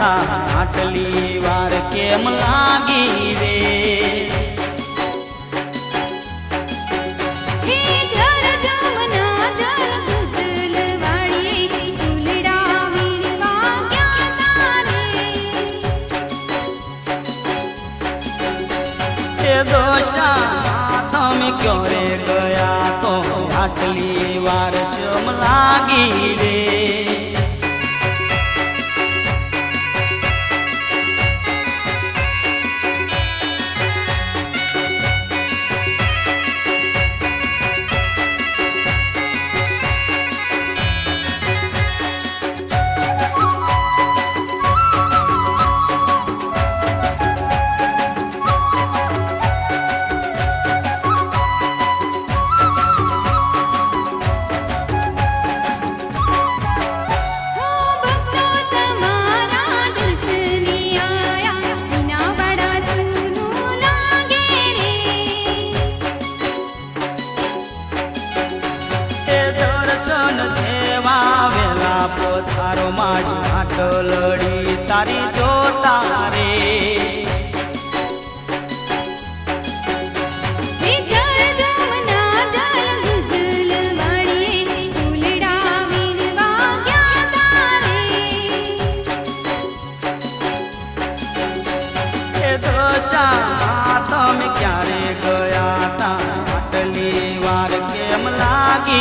તા આટલી વાર કેમ લાગી રે? ગયા તમે ક્યારે ગયા તો આટલી વાર ચમ લાગી રે? દર્શન દેવા વેલા પોથારો મારી આટલડી તારી જોતા રે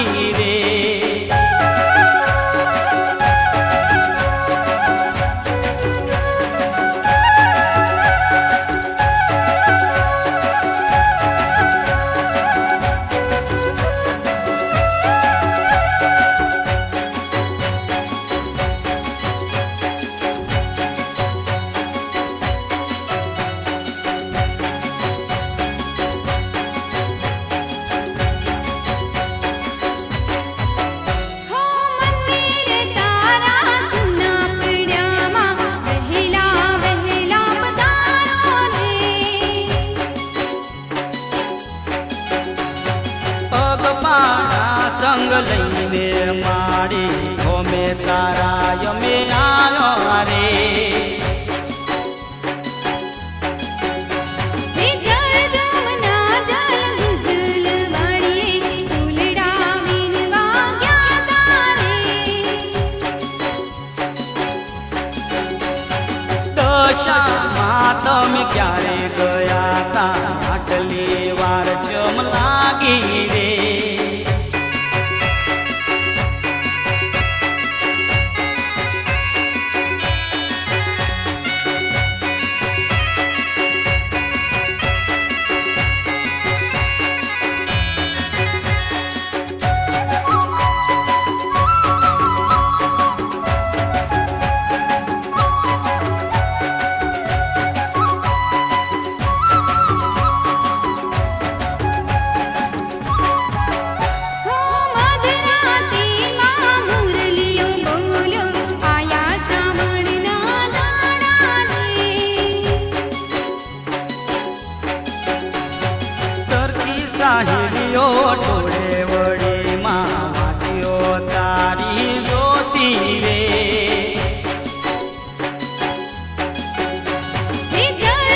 લાગી લઈને માડી હોમે તારા યમે આવ્યો રે દશામાં તમે ક્યારે ગયા તા? આટલી વાર જમ લાગી રે. સાહેલીઓ ટોળે વડીમાં વાટીઓ તારી જોતી રે. હે જર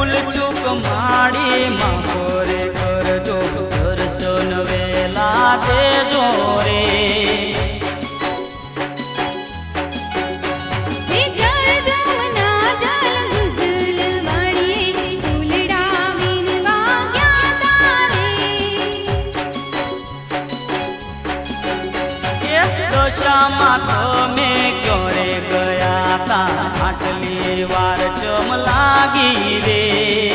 ફૂલ ચૂક માડી માં રે કરજો દર્શન વેલા તે રે આટલી વાર ચમ લાગી રે.